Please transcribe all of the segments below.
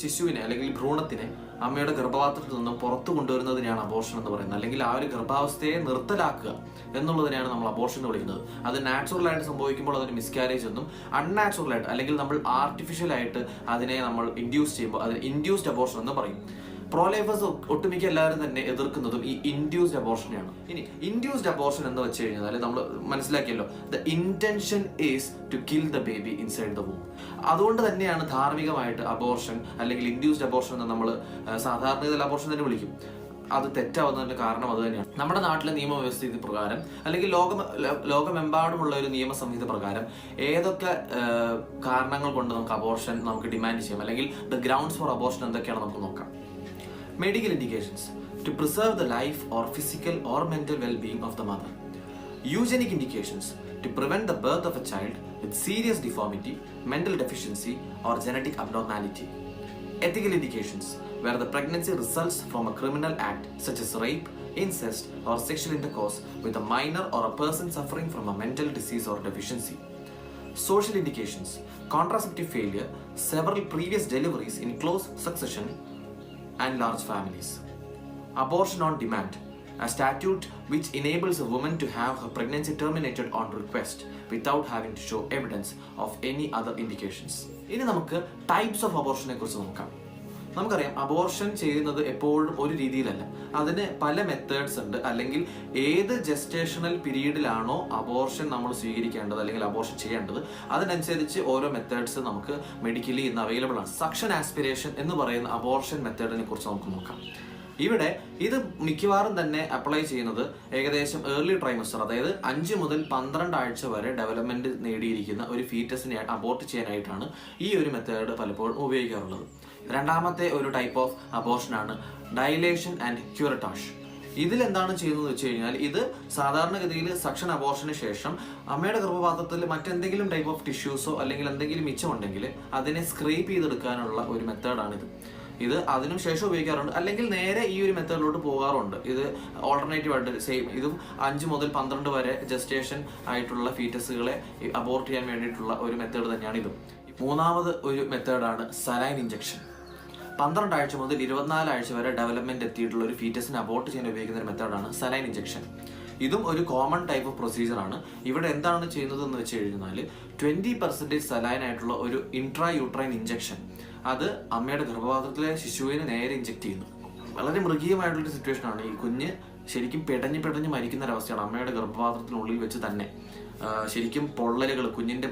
ശിശുവിനെ അല്ലെങ്കിൽ ഭ്രൂണത്തിനെ അമ്മയുടെ ഗർഭപാത്രത്തിൽ നിന്നും പുറത്തു കൊണ്ടുവരുന്നതിനെയാണ് അബോർഷൻ എന്ന് പറയുന്നത്. അല്ലെങ്കിൽ ആ ഒരു ഗർഭാവസ്ഥയെ നിർത്തലാക്കുക എന്നുള്ളതിനെയാണ് നമ്മൾ അബോർഷൻ എന്ന് വിളിക്കുന്നത്. അത് നാച്ചുറൽ ആയിട്ട് സംഭവിക്കുമ്പോൾ അതിന് മിസ്കാരേജ് എന്നും അൺനാച്ചുറൽ ആയിട്ട് അല്ലെങ്കിൽ നമ്മൾ ആർട്ടിഫിഷ്യൽ ആയിട്ട് അതിനെ നമ്മൾ ഇൻഡ്യൂസ് ചെയ്യുമ്പോൾ അതിന് ഇൻഡ്യൂസ്ഡ് അബോർഷൻ എന്ന് പറയും. പ്രോലൈഫേഴ്സ് ഒട്ടുമിക്ക എല്ലാവരും തന്നെ എതിർക്കുന്നതും ഈ ഇൻഡ്യൂസ്ഡ് അബോർഷനെയാണ് ഇനി ഇൻഡ്യൂസ്ഡ് അബോർഷൻ എന്ന് വെച്ച് കഴിഞ്ഞാൽ നമ്മൾ മനസ്സിലാക്കിയല്ലോ the intention is to kill the baby inside the womb അതുകൊണ്ട് തന്നെയാണ് ധാർമ്മികമായിട്ട് അബോർഷൻ അല്ലെങ്കിൽ ഇൻഡ്യൂസ്ഡ് അബോർഷൻ എന്ന് നമ്മൾ സാധാരണ ഇതിൽ അബോർഷൻ തന്നെ വിളിക്കും. അത് തെറ്റാവുന്നതിന്റെ കാരണം അത് തന്നെയാണ്. നമ്മുടെ നാട്ടിലെ നിയമവ്യവസ്ഥ ഇത് പ്രകാരം അല്ലെങ്കിൽ ലോകം ലോകമെമ്പാടുമുള്ള ഒരു നിയമ സംഹിത പ്രകാരം ഏതൊക്കെ കാരണങ്ങൾ കൊണ്ട് നമുക്ക് അബോർഷൻ നമുക്ക് ഡിമാൻഡ് ചെയ്യാം? അല്ലെങ്കിൽ ദ ഗ്രൗണ്ട്സ് ഫോർ അബോർഷൻ എന്തൊക്കെയാണ് നമുക്ക് നോക്കാം. Medical indications to preserve the life or physical or mental well-being of the mother. Eugenic indications to prevent the birth of a child with serious deformity mental deficiency or genetic abnormality. Ethical indications where the pregnancy results from a criminal act such as rape incest or sexual intercourse with a minor or a person suffering from a mental disease or deficiency. Social indications contraceptive failure several previous deliveries in close succession and large families. Abortion on demand, a statute which enables a woman to have her pregnancy terminated on request without having to show evidence of any other indications. ഇനി നമുക്ക് types of അബോർഷനെ കുറിച്ച് നോക്കാം നമുക്കറിയാം abortion ചെയ്യുന്നത് എപ്പോഴും ഒരു രീതിയിലല്ല. അതിന് പല മെത്തേഡ്സ് ഉണ്ട്. അല്ലെങ്കിൽ ഏത് ജസ്റ്റേഷണൽ പീരീഡിലാണോ അബോർഷൻ നമ്മൾ സ്വീകരിക്കേണ്ടത് അല്ലെങ്കിൽ അബോർഷൻ ചെയ്യേണ്ടത് അതിനനുസരിച്ച് ഓരോ മെത്തേഡ്സ് നമുക്ക് മെഡിക്കലി ഇന്ന് അവൈലബിൾ ആണ്. സക്ഷൻ ആസ്പിരേഷൻ എന്ന് പറയുന്ന അബോർഷൻ മെത്തേഡിനെ കുറിച്ച് നമുക്ക് നോക്കാം. ഇവിടെ ഇത് മിക്കവാറും തന്നെ അപ്ലൈ ചെയ്യുന്നത് ഏകദേശം ഏർലി ട്രൈമസ്റ്റർ അതായത് അഞ്ച് മുതൽ പന്ത്രണ്ട് ആഴ്ച വരെ ഡെവലപ്മെന്റ് നേടിയിരിക്കുന്ന ഒരു ഫീറ്റസിനെ അബോർട്ട് ചെയ്യാനായിട്ടാണ് ഈ ഒരു മെത്തേഡ് പലപ്പോഴും ഉപയോഗിക്കാറുള്ളത്. രണ്ടാമത്തെ ഒരു ടൈപ്പ് ഓഫ് അബോർഷൻ ആണ് ഡൈലേഷൻ ആൻഡ് ക്യൂറട്ടാഷ് ഇതിൽ എന്താണ് ചെയ്യുന്നത് വെച്ച് കഴിഞ്ഞാൽ ഇത് സാധാരണഗതിയിൽ സക്ഷൻ അബോർഷന് ശേഷം അമ്മയുടെ ഗർഭപാത്രത്തിൽ മറ്റെന്തെങ്കിലും ടൈപ്പ് ഓഫ് ടിഷ്യൂസോ അല്ലെങ്കിൽ എന്തെങ്കിലും മിച്ചമുണ്ടെങ്കിൽ അതിനെ സ്ക്രീപ്പ് ചെയ്തെടുക്കാനുള്ള ഒരു മെത്തേഡാണിത് ഇത്. അതിനും ശേഷം ഉപയോഗിക്കാറുണ്ട്. അല്ലെങ്കിൽ നേരെ ഈ ഒരു മെത്തേഡിലോട്ട് പോകാറുണ്ട്. ഇത് ഓൾട്ടർനേറ്റീവ് ആയിട്ട് സെയിം ഇതും അഞ്ച് മുതൽ പന്ത്രണ്ട് വരെ ജസ്റ്റേഷൻ ആയിട്ടുള്ള ഫീറ്റസുകളെ അബോർട്ട് ചെയ്യാൻ വേണ്ടിയിട്ടുള്ള ഒരു മെത്തേഡ് തന്നെയാണ് ഇതും. മൂന്നാമത് ഒരു മെത്തേഡാണ് സലൈൻ ഇഞ്ചക്ഷൻ പന്ത്രണ്ട് ആഴ്ച മുതൽ ഇരുപത്തിനാല് ആഴ്ച വരെ ഡെവലപ്മെന്റ് എത്തിയിട്ടുള്ള ഒരു ഫീറ്റസിനെ അബോർട്ട് ചെയ്യാൻ ഉപയോഗിക്കുന്ന ഒരു മെത്തേഡാണ് സലൈൻ ഇഞ്ചക്ഷൻ ഇതും ഒരു കോമൺ ടൈപ്പ് ഓഫ് പ്രൊസീജിയർ ആണ്. ഇവിടെ എന്താണ് ചെയ്യുന്നത് എന്ന് വെച്ച് കഴിഞ്ഞാൽ ട്വന്റി പെർസെന്റേജ് സലൈൻ ആയിട്ടുള്ള ഒരു ഇൻട്രാ യൂട്രൈൻ ഇഞ്ചക്ഷൻ അത് അമ്മയുടെ ഗർഭപാത്രത്തിലെ ശിശുവിനെ നേരെ ഇഞ്ചക്ട് ചെയ്യുന്നു. വളരെ മൃഗീയമായിട്ടുള്ള സിറ്റുവേഷൻ ആണ്. ഈ കുഞ്ഞ് ശരിക്കും പെടഞ്ഞ് പെടഞ്ഞ് മരിക്കുന്ന ഒരവസ്ഥയാണ് അമ്മയുടെ ഗർഭപാത്രത്തിനുള്ളിൽ വെച്ച് തന്നെ. ശരിക്കും പൊള്ളലുകൾ കുഞ്ഞിന്റെ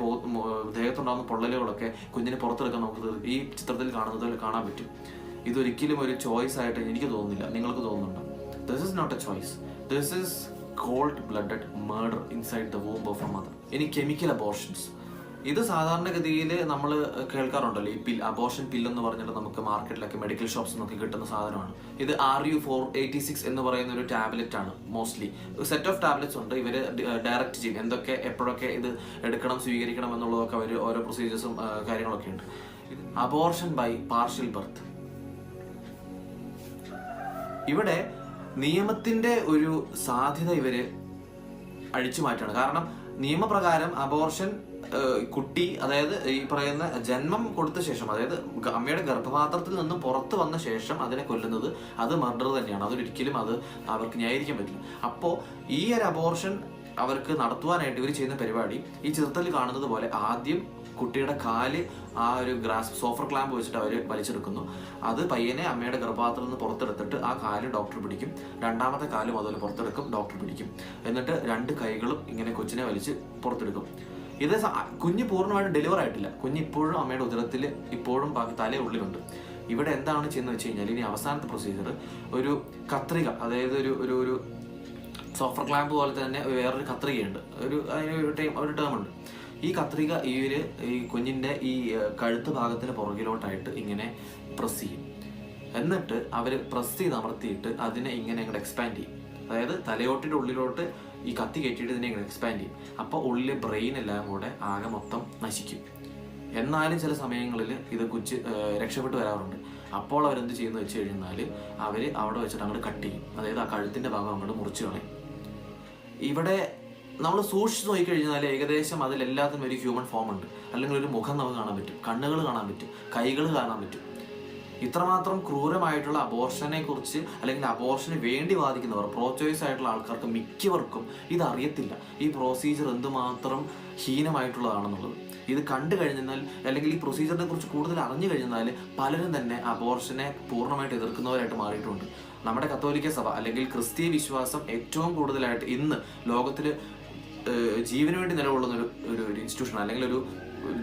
ദേഹത്തുണ്ടാകുന്ന പൊള്ളലുകളൊക്കെ കുഞ്ഞിനെ പുറത്തെടുക്കാൻ നമുക്ക് ഈ ചിത്രത്തിൽ കാണുന്നത് കാണാൻ പറ്റും. ഇതൊരിക്കലും ഒരു ചോയ്സ് ആയിട്ട് എനിക്ക് തോന്നുന്നില്ല. നിങ്ങൾക്ക് തോന്നുന്നുണ്ടോ? This is not a choice this is cold blooded murder inside the womb of a mother ഇനി കെമിക്കൽ അബോർഷൻസ് ഇത് സാധാരണഗതിയിൽ നമ്മൾ കേൾക്കാറുണ്ടല്ലോ ഈ പിൽ അബോഷൻ പിൽ എന്ന് പറഞ്ഞിട്ട് നമുക്ക് മാർക്കറ്റിലൊക്കെ മെഡിക്കൽ ഷോപ്സ് നിന്നൊക്കെ കിട്ടുന്ന സാധനമാണ്. ഇത് R U four eighty six എന്ന് പറയുന്ന ഒരു ടാബ്ലറ്റ് ആണ് മോസ്റ്റ്ലി സെറ്റ് ഓഫ് ടാബ്ലറ്റ്സ് ഉണ്ട് ഇവർ ഡയറക്റ്റ് ചെയ്യും. എന്തൊക്കെ എപ്പോഴൊക്കെ ഇത് എടുക്കണം സ്വീകരിക്കണം എന്നുള്ളതൊക്കെ അവർ ഓരോ പ്രൊസീജിയേഴ്സും കാര്യങ്ങളൊക്കെ ഉണ്ട്. അബോർഷൻ ബൈ പാർഷ്യൽ ബർത്ത് ഇവിടെ നിയമത്തിന്റെ ഒരു സാധ്യത ഇവർ അഴിച്ചു മാറ്റാണ് കാരണം നിയമപ്രകാരം അബോർഷൻ കുട്ടി അതായത് ഈ പറയുന്ന ജന്മം കൊടുത്ത ശേഷം അതായത് അമ്മയുടെ ഗർഭപാത്രത്തിൽ നിന്ന് പുറത്തു വന്ന ശേഷം അതിനെ കൊല്ലുന്നത് അത് മർഡർ തന്നെയാണ്. അതൊരിക്കലും അത് അവർക്ക് ന്യായീകരിക്കാൻ പറ്റില്ല. അപ്പോൾ ഈ ഒരു അബോർഷൻ അവർക്ക് നടത്തുവാനായിട്ട് ഇവർ ചെയ്യുന്ന പരിപാടി ഈ ചിത്രത്തിൽ കാണുന്നത് പോലെ ആദ്യം കുട്ടിയുടെ കാൽ ആ ഒരു ഗ്രാസ് സോഫർ ക്ലാമ്പ് വെച്ചിട്ട് അവർ വലിച്ചെടുക്കുന്നു. അത് പയ്യനെ അമ്മയുടെ ഗർഭപാത്രത്തിൽ നിന്ന് പുറത്തെടുത്തിട്ട് ആ കാൽ ഡോക്ടർ പിടിക്കും. രണ്ടാമത്തെ കാലും അതുപോലെ പുറത്തെടുക്കും ഡോക്ടർ പിടിക്കും. എന്നിട്ട് രണ്ട് കൈകളും ഇങ്ങനെ കൊച്ചിനെ വലിച്ച് പുറത്തെടുക്കും. ഇത് കുഞ്ഞ് പൂർണമായിട്ട് ഡെലിവർ ആയിട്ടില്ല. കുഞ്ഞ് ഇപ്പോഴും അമ്മയുടെ ഉദരത്തിൽ ഇപ്പോഴും തലേ ഉള്ളിലുണ്ട്. ഇവിടെ എന്താണ് ചെയ്യുന്നത് വെച്ച് കഴിഞ്ഞാൽ ഇനി അവസാനത്തെ പ്രൊസീജിയർ ഒരു കത്രിക അതായത് ഒരു ഒരു ഒരു സോഫർ ക്ലാമ്പ് പോലെ തന്നെ വേറൊരു കത്രികയുണ്ട്. ഒരു അതിന് ഒരു ടൈം ഒരു ടേം ഉണ്ട്. ഈ കത്രിക ഇവർ ഈ കുഞ്ഞിന്റെ ഈ കഴുത്ത് ഭാഗത്തിന് പുറകിലോട്ടായിട്ട് ഇങ്ങനെ പ്രസ് ചെയ്യും. എന്നിട്ട് അവർ പ്രസ് ചെയ്ത് അമർത്തിയിട്ട് അതിനെ ഇങ്ങനെ അങ്ങോട്ട് എക്സ്പാൻഡ് ചെയ്യും. അതായത് തലയോട്ടിന്റെ ഉള്ളിലോട്ട് ഈ കത്തി കയറ്റിയിട്ട് ഇതിനെ എക്സ്പാൻഡ് ചെയ്യും. അപ്പോൾ ഉള്ളിലെ ബ്രെയിൻ എല്ലാം കൂടെ ആകെ മൊത്തം നശിക്കും. എന്നാലും ചില സമയങ്ങളിൽ ഇത് കുച്ച് രക്ഷപ്പെട്ട് വരാറുണ്ട്. അപ്പോൾ അവരെന്ത് ചെയ്യുന്നു വെച്ച് കഴിഞ്ഞാൽ അവർ അവിടെ വെച്ചിട്ട് അങ്ങോട്ട് കട്ട് ചെയ്യും. അതായത് ആ കഴുത്തിന്റെ ഭാഗം അങ്ങോട്ട് മുറിച്ച് കളയും. ഇവിടെ നമ്മൾ സൂക്ഷിച്ച് നോക്കിക്കഴിഞ്ഞാൽ ഏകദേശം അതിലെല്ലാത്തിനും ഒരു ഹ്യൂമൻ ഫോം ഉണ്ട്. അല്ലെങ്കിൽ ഒരു മുഖം നമുക്ക് കാണാൻ പറ്റും. കണ്ണുകൾ കാണാൻ പറ്റും. കൈകൾ കാണാൻ പറ്റും. ഇത്രമാത്രം ക്രൂരമായിട്ടുള്ള അബോർഷനെ കുറിച്ച് അല്ലെങ്കിൽ അബോർഷന് വേണ്ടി വാദിക്കുന്നവർ പ്രോ ചോയ്സ് ആയിട്ടുള്ള ആൾക്കാർക്ക് മിക്കവർക്കും ഇത് ഈ പ്രൊസീജിയർ എന്തുമാത്രം ഹീനമായിട്ടുള്ളതാണെന്നുള്ളത്. ഇത് കണ്ടു കഴിഞ്ഞാൽ അല്ലെങ്കിൽ ഈ പ്രൊസീജിയറിനെ കുറിച്ച് കൂടുതൽ അറിഞ്ഞു കഴിഞ്ഞാൽ പലരും തന്നെ അബോർഷനെ പൂർണമായിട്ട് എതിർക്കുന്നവരായിട്ട് മാറിയിട്ടുണ്ട്. നമ്മുടെ കത്തോലിക്ക സഭ അല്ലെങ്കിൽ ക്രിസ്തീയ വിശ്വാസം ഏറ്റവും കൂടുതലായിട്ട് ഇന്ന് ലോകത്തിൽ ജീവന് വേണ്ടി നിലകൊള്ളുന്ന ഒരു ഒരു ഇൻസ്റ്റിറ്റ്യൂഷൻ അല്ലെങ്കിൽ ഒരു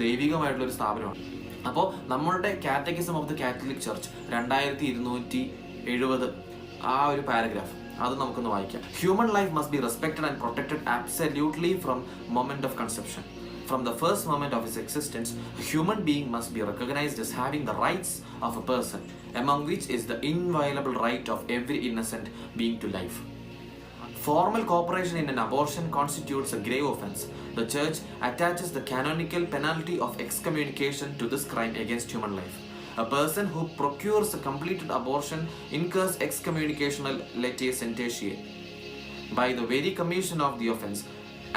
ദൈവികമായിട്ടുള്ള ഒരു സ്ഥാപനമാണ്. അപ്പോ നമ്മളുടെ catechism of the Catholic Church രണ്ടായിരത്തി ഇരുന്നൂറ്റി എഴുപത് ആ ഒരു പാരഗ്രാഫ് അത് നമുക്കൊന്ന് വായിക്കാം. Human life must be respected and protected absolutely from moment of conception from the first moment of his existence human being must be recognised is having the rights of a person among which is the inviolable right of every innocent being to life formal cooperation in an abortion constitutes a grave offence the church attaches the canonical penalty of excommunication to this crime against human life a person who procures a completed abortion incurs excommunication latae സെന്റേഷ്യെ by the very commission of the offence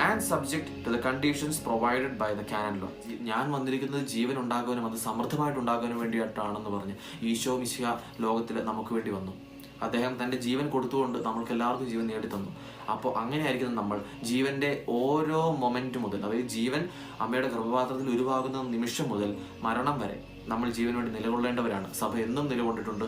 and subject to the conditions provided by the canon law ഞാൻ വന്നിരിക്കുന്നത് ജീവൻ ഉണ്ടാകുവാനും അത് സമൃദ്ധമായിട്ട് ഉണ്ടാകാനും വേണ്ടിയിട്ടാണെന്ന് പറഞ്ഞ് ഈശോ മിശിഹ ലോകത്തിൽ നമുക്ക് വേണ്ടി വന്നു. അദ്ദേഹം തന്റെ ജീവൻ കൊടുത്തുകൊണ്ട് നമ്മൾക്ക് എല്ലാവർക്കും ജീവൻ നേടിത്തന്നു. അപ്പോൾ അങ്ങനെയായിരിക്കും നമ്മൾ ജീവന്റെ ഓരോ മൊമെന്റ് മുതൽ അതായത് ജീവൻ അമ്മയുടെ ഗർഭപാത്രത്തിൽ ഉരുവാകുന്ന നിമിഷം മുതൽ മരണം വരെ നമ്മൾ ജീവന് വേണ്ടി നിലകൊള്ളേണ്ടവരാണ്. സഭ എന്നും നിലകൊണ്ടിട്ടുണ്ട്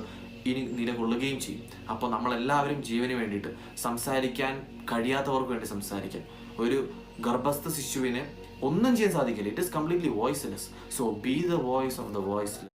ഇനി നിലകൊള്ളുകയും ചെയ്യും. അപ്പോൾ നമ്മളെല്ലാവരും ജീവന് വേണ്ടിയിട്ട് സംസാരിക്കാൻ കഴിയാത്തവർക്ക് വേണ്ടി സംസാരിക്കാൻ. ഒരു ഗർഭസ്ഥ ശിശുവിന് ഒന്നും ചെയ്യാൻ സാധിക്കില്ല. It is completely voiceless so be the voice of the voice